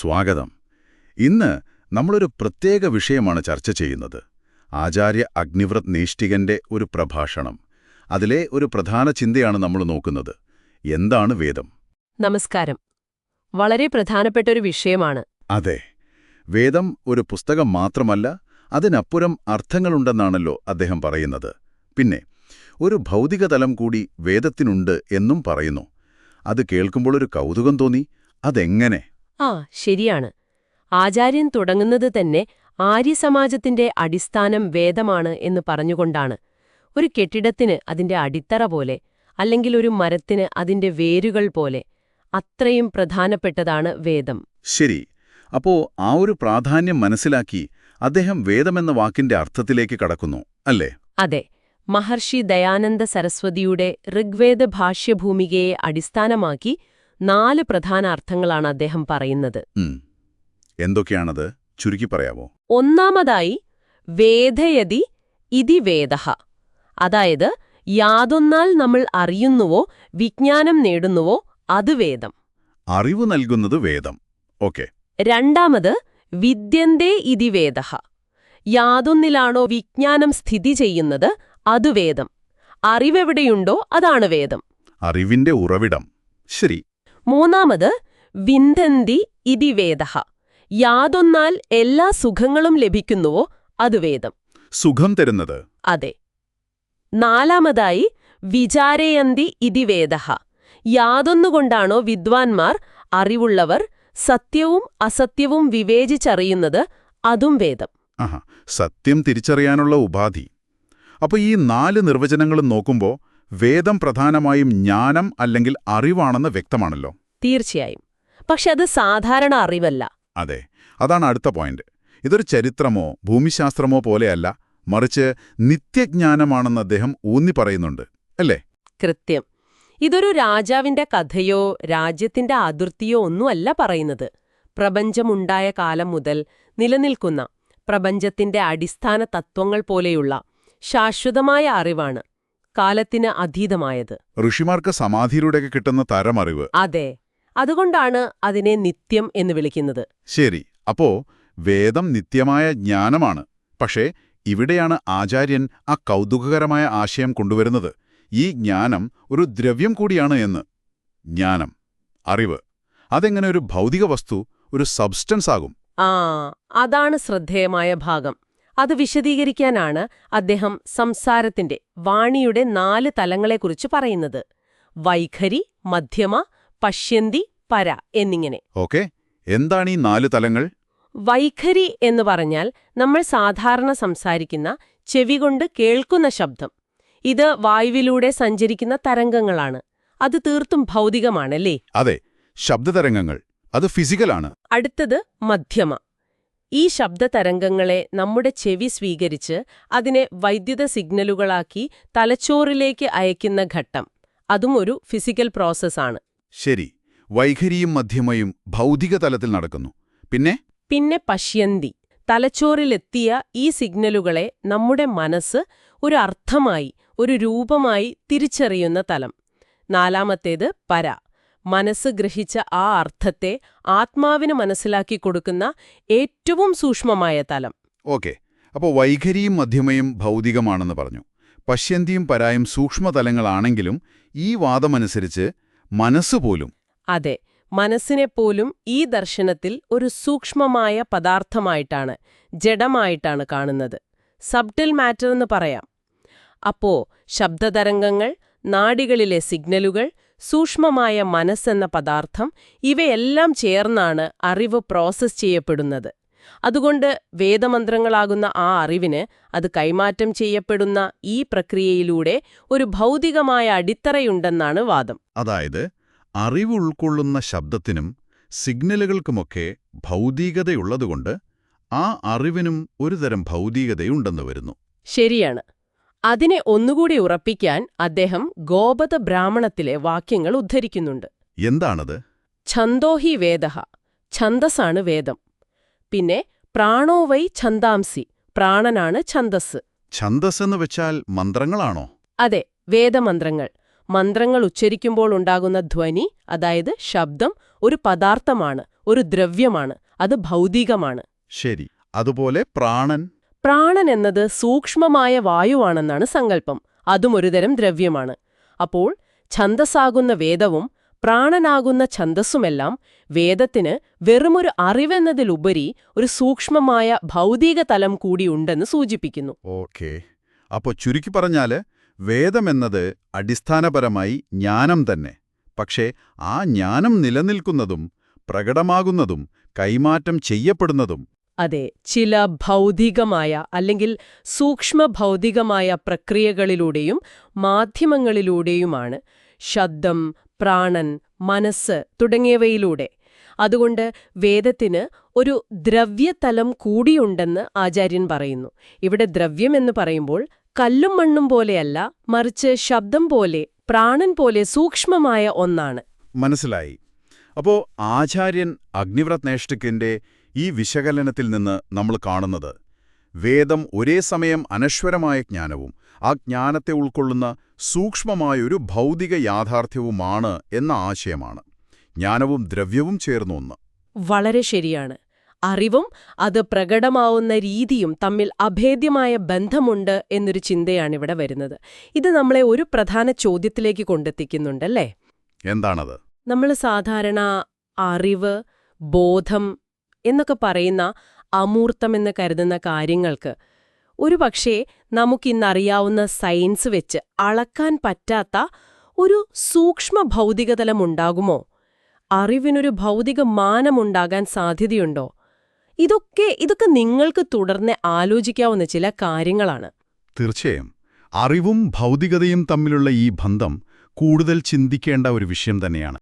സ്വാഗതം. ഇന്ന് നമ്മളൊരു പ്രത്യേക വിഷയമാണ് ചർച്ച ചെയ്യുന്നത്. ആചാര്യ അഗ്നിവ്രത് നീഷ്ഠികന്റെ ഒരു പ്രഭാഷണം. അതിലെ ഒരു പ്രധാന ചിന്തയാണ് നമ്മൾ നോക്കുന്നത്. എന്താണ് വേദം? നമസ്കാരം. വളരെ പ്രധാനപ്പെട്ട ഒരു വിഷയമാണ്. അതെ. വേദം ഒരു പുസ്തകം മാത്രമല്ല അതിനപ്പുറം അർത്ഥങ്ങളുണ്ടെന്നാണല്ലോ അദ്ദേഹം പറയുന്നത്. പിന്നെ ഒരു ഭൗതിക തലം കൂടി വേദത്തിനുണ്ട് എന്നും പറയുന്നു. അത് കേൾക്കുമ്പോൾ ഒരു കൗതുകം തോന്നി. അതെങ്ങനെ? ആ ശരിയാണ്. ആചാര്യൻ തുടങ്ങുന്നത് തന്നെ ആര്യസമാജത്തിന്റെ അടിസ്ഥാനം വേദമാണ് എന്ന് പറഞ്ഞുകൊണ്ടാണ്. ഒരു കെട്ടിടത്തിന് അതിന്റെ അടിത്തറ പോലെ അല്ലെങ്കിൽ ഒരു മരത്തിന് അതിന്റെ വേരുകൾ പോലെ അത്രയും പ്രധാനപ്പെട്ടതാണ് വേദം. ശരി. അപ്പോ ആ ഒരു പ്രാധാന്യം മനസ്സിലാക്കി അദ്ദേഹം വേദമെന്ന വാക്കിന്റെ അർത്ഥത്തിലേക്ക് കടക്കുന്നു അല്ലേ? അതെ. മഹർഷി ദയാനന്ദ സരസ്വതിയുടെ ഋഗ്വേദ ഭാഷ്യഭൂമികയെ അടിസ്ഥാനമാക്കി നാല് പ്രധാന അർത്ഥങ്ങളാണ് അദ്ദേഹം പറയുന്നത്. എന്തൊക്കെയാണത്? ചുരുക്കി പറയാമോ ഒന്നാമതായി വേദയതി ഇതി വേദഹ. അതായത് യാതൊന്നാൽ നമ്മൾ അറിയുന്നുവോ വിജ്ഞാനം നേടുന്നുവോ അത് വേദം. അറിവ് നൽകുന്നത് വേദം. ഓക്കെ. രണ്ടാമത് വിദ്യന്തേ ഇതി വേദഹ. യാതൊന്നിലാണോ വിജ്ഞാനം സ്ഥിതി ചെയ്യുന്നത് അത് വേദം. അറിവെവിടെയുണ്ടോ അതാണ് വേദം. അറിവിന്റെ ഉറവിടം. ശരി. മൂന്നാമത് വിന്ദന്തി ഇതി വേദഹ. യാതൊന്നാൽ എല്ലാ സുഖങ്ങളും ലഭിക്കുന്നുവോ അത് വേദം. സുഖം തരുന്നത്. അതെ. നാലാമതായി വിചാരയന്തി ഇതി വേദഹ. യാതൊന്നുകൊണ്ടാണോ വിദ്വാൻമാർ അറിവുള്ളവർ സത്യവും അസത്യവും വിവേചിച്ചറിയുന്നത് അതും വേദം. സത്യം തിരിച്ചറിയാനുള്ള ഉപാധി. അപ്പൊ ഈ നാല് നിർവചനങ്ങളും നോക്കുമ്പോൾ വേദം പ്രധാനമായും ജ്ഞാനം അല്ലെങ്കിൽ അറിവാണെന്ന് വ്യക്തമാണല്ലോ. തീർച്ചയായും. പക്ഷെ അത് സാധാരണ അറിവല്ല. അതെ അതാണ് അടുത്ത പോയിന്റ്. ഇതൊരു ചരിത്രമോ ഭൂമിശാസ്ത്രമോ പോലെയല്ല മറിച്ച് നിത്യജ്ഞാനമാണെന്ന് അദ്ദേഹം ഊന്നി പറയുന്നുണ്ട് അല്ലേ? കൃത്യം. ഇതൊരു രാജാവിന്റെ കഥയോ രാജ്യത്തിന്റെ അതിർത്തിയോ ഒന്നുമല്ല പറയുന്നത്. പ്രപഞ്ചമുണ്ടായ കാലം മുതൽ നിലനിൽക്കുന്ന പ്രപഞ്ചത്തിന്റെ അടിസ്ഥാന തത്വങ്ങൾ പോലെയുള്ള ശാശ്വതമായ അറിവാണ്. കാലത്തിന് അതീതമായത്. ഋഷിമാർക്ക് സമാധിയിലൂടെയൊക്കെ കിട്ടുന്ന തരമറിവ്. അതെ. അതുകൊണ്ടാണ് അതിനെ നിത്യം എന്ന് വിളിക്കുന്നത്. ശരി. അപ്പോ വേദം നിത്യമായ ജ്ഞാനമാണ്. പക്ഷേ ഇവിടെയാണ് ആചാര്യൻ ആ കൗതുകകരമായ ആശയം കൊണ്ടുവരുന്നത്. ഈ ജ്ഞാനം ഒരു ദ്രവ്യം കൂടിയാണ് എന്ന്. ജ്ഞാനം. അറിവ്. അതെങ്ങനെ ഒരു ഭൗതിക വസ്തു ഒരു സബ്സ്റ്റൻസ് ആകും ആ അതാണ് ശ്രദ്ധേയമായ ഭാഗം. അത് വിശദീകരിക്കാനാണ് അദ്ദേഹം സംസാരത്തിന്റെ വാണിയുടെ നാല് തലങ്ങളെക്കുറിച്ച് പറയുന്നത്. വൈഖരി മധ്യമ പശ്യന്തി പര എന്നിങ്ങനെ. ഓക്കെ. എന്താണ് ഈ നാല് തലങ്ങൾ? വൈഖരി എന്ന് പറഞ്ഞാൽ നമ്മൾ സാധാരണ സംസാരിക്കുന്ന ചെവികൊണ്ട് കേൾക്കുന്ന ശബ്ദം. ഇത് വായുവിലൂടെ സഞ്ചരിക്കുന്ന തരംഗങ്ങളാണ്. അത് തീർത്തും ഭൗതികമാണല്ലേ? അതെ. ശബ്ദതരംഗങ്ങൾ. അത് ഫിസിക്കലാണ്. അടുത്തത് മധ്യമ. ഈ ശബ്ദതരംഗങ്ങളെ നമ്മുടെ ചെവി സ്വീകരിച്ച് അതിനെ വൈദ്യുത സിഗ്നലുകളാക്കി തലച്ചോറിലേക്ക് അയക്കുന്ന ഘട്ടം. അതും ഒരു ഫിസിക്കൽ പ്രോസസ്സാണ്. ശരി. വൈഖരിയും മധ്യമയും ഭൗതിക തലത്തിൽ നടക്കുന്നു. പിന്നെ? പിന്നെ പശ്യന്തി. തലച്ചോറിലെത്തിയ ഈ സിഗ്നലുകളെ നമ്മുടെ മനസ്സ് ഒരു അർത്ഥമായി ഒരു രൂപമായി തിരിച്ചറിയുന്ന തലം. നാലാമത്തേത് പര. മനസ്സ് ഗ്രഹിച്ച ആ അർത്ഥത്തെ ആത്മാവിന് മനസ്സിലാക്കി കൊടുക്കുന്ന ഏറ്റവും സൂക്ഷ്മമായ തലം. ഓക്കെ. അപ്പോൾ വൈഖരിയും മധ്യമയും ഭൗതികമാണെന്ന് പറഞ്ഞു. പശ്യന്തിയും പരായും സൂക്ഷ്മതലങ്ങളാണെങ്കിലും ഈ വാദമനുസരിച്ച് മനസ്സുപോലും അതെ. മനസ്സിനെപ്പോലും ഈ ദർശനത്തിൽ ഒരു സൂക്ഷ്മമായ പദാർത്ഥമായിട്ടാണ് ജഡമായിട്ടാണ് കാണുന്നത്. സബ്ഡിൽ മാറ്റർ എന്ന് പറയാം. അപ്പോ ശബ്ദതരംഗങ്ങൾ നാടികളിലെ സിഗ്നലുകൾ സൂക്ഷ്മമായ മനസ്സെന്ന പദാർത്ഥം ഇവയെല്ലാം ചേർന്നാണ് അറിവ് പ്രോസസ് ചെയ്യപ്പെടുന്നത്. അതുകൊണ്ട് വേദമന്ത്രങ്ങളാകുന്ന ആ അറിവിന് അത് കൈമാറ്റം ചെയ്യപ്പെടുന്ന ഈ പ്രക്രിയയിലൂടെ ഒരു ഭൗതികമായ അടിത്തറയുണ്ടെന്നാണ് വാദം. അതായത് അറിവ് ഉൾക്കൊള്ളുന്ന ശബ്ദത്തിനും സിഗ്നലുകൾക്കുമൊക്കെ ഭൗതികതയുള്ളതുകൊണ്ട് ആ അറിവിനും ഒരുതരം ഭൗതികതയുണ്ടെന്ന് വരുന്നു. ശരിയാണ്. അതിനെ ഒന്നുകൂടി ഉറപ്പിക്കാൻ അദ്ദേഹം ഗോപത ബ്രാഹ്മണത്തിലെ വാക്യങ്ങൾ ഉദ്ധരിക്കുന്നുണ്ട്. എന്താണത്? ഛന്തോഹി വേദഹ ഛന്ദസ്സാണ് വേദം. പിന്നെ പ്രാണോവൈ ഛന്ദാംസി പ്രാണനാണ് ഛന്ദസ്. ഛന്ദസ് എന്ന് വെച്ചാൽ മന്ത്രങ്ങളാണോ? അതെ വേദമന്ത്രങ്ങൾ. മന്ത്രങ്ങൾ ഉച്ചരിക്കുമ്പോൾ ഉണ്ടാകുന്ന ധ്വനി അതായത് ശബ്ദം ഒരു പദാർത്ഥമാണ് ഒരു ദ്രവ്യമാണ് അത് ഭൗതികമാണ്. ശരി. അതുപോലെ പ്രാണൻ? പ്രാണൻ എന്നത് സൂക്ഷ്മമായ വായുവാണെന്നാണ് സങ്കല്പം. അതും ഒരുതരം ദ്രവ്യമാണ്. അപ്പോൾ ഛന്ദസ്സാകുന്ന വേദവും പ്രാണനാകുന്ന ഛന്ദസ്സുമെല്ലാം വേദത്തിന് വെറുമൊരു അറിവെന്നതിലുപരി ഒരു സൂക്ഷ്മമായ ഭൗതിക തലം കൂടിയുണ്ടെന്ന് സൂചിപ്പിക്കുന്നു. ഓക്കെ. അപ്പോൾ ചുരുക്കി പറഞ്ഞാൽ വേദമെന്നത് അടിസ്ഥാനപരമായി ജ്ഞാനം തന്നെ. പക്ഷേ ആ ജ്ഞാനം നിലനിൽക്കുന്നതും പ്രകടമാകുന്നതും കൈമാറ്റം ചെയ്യപ്പെടുന്നതും അതെ ചില ഭൗതികമായ അല്ലെങ്കിൽ സൂക്ഷ്മ ഭൗതികമായ പ്രക്രിയകളിലൂടെയും മാധ്യമങ്ങളിലൂടെയുമാണ് ശബ്ദം പ്രാണൻ മനസ്സ് തുടങ്ങിയവയിലൂടെ. അതുകൊണ്ട് വേദത്തിന് ഒരു ദ്രവ്യതലം കൂടിയുണ്ടെന്ന് ആചാര്യൻ പറയുന്നു. ഇവിടെ ദ്രവ്യം എന്ന് പറയുമ്പോൾ കല്ലും മണ്ണും പോലെയല്ല മറിച്ച് ശബ്ദം പോലെ പ്രാണൻ പോലെ സൂക്ഷ്മമായ ഒന്നാണ്. മനസ്സിലായി. അപ്പോ ആചാര്യൻ അഗ്നിവ്രത്നേഷ്ടിക്കിന്റെ ഈ വിശകലനത്തിൽ നിന്ന് നമ്മൾ കാണുന്നത് വേദം ഒരേ സമയം അനശ്വരമായ ജ്ഞാനവും ആ ജ്ഞാനത്തെ ഉൾക്കൊള്ളുന്ന സൂക്ഷ്മമായൊരു ഭൗതിക യാഥാർത്ഥ്യവുമാണ് എന്ന ആശയമാണ്. ജ്ഞാനവും ദ്രവ്യവും ചേർന്ന ഒന്ന്. വളരെ ശരിയാണ്. അറിവും അത് പ്രകടമാവുന്ന രീതിയും തമ്മിൽ അഭേദ്യമായ ബന്ധമുണ്ട് എന്നൊരു ചിന്തയാണിവിടെ വരുന്നത്. ഇത് നമ്മളെ ഒരു പ്രധാന ചോദ്യത്തിലേക്ക് കൊണ്ടെത്തിക്കുന്നുണ്ടല്ലേ? എന്താണത്? നമ്മൾ സാധാരണ അറിവ് ബോധം എന്നൊക്കെ പറയുന്ന അമൂർത്തമെന്ന് കരുതുന്ന കാര്യങ്ങൾക്ക്. ഒരു പക്ഷേ നമുക്കിന്നറിയാവുന്ന സയൻസ് വെച്ച് അളക്കാൻ പറ്റാത്ത ഒരു സൂക്ഷ്മ ഭൗതികതലമുണ്ടാകുമോ? അറിവിനൊരു ഭൗതിക മാനമുണ്ടാകാൻ സാധ്യതയുണ്ടോ? ഇതൊക്കെ ഇതൊക്കെ നിങ്ങൾക്ക് തുടർന്ന് ആലോചിക്കാവുന്ന ചില കാര്യങ്ങളാണ്. തീർച്ചയായും. അറിവും ഭൗതികതയും തമ്മിലുള്ള ഈ ബന്ധം കൂടുതൽ ചിന്തിക്കേണ്ട ഒരു വിഷയം തന്നെയാണ്.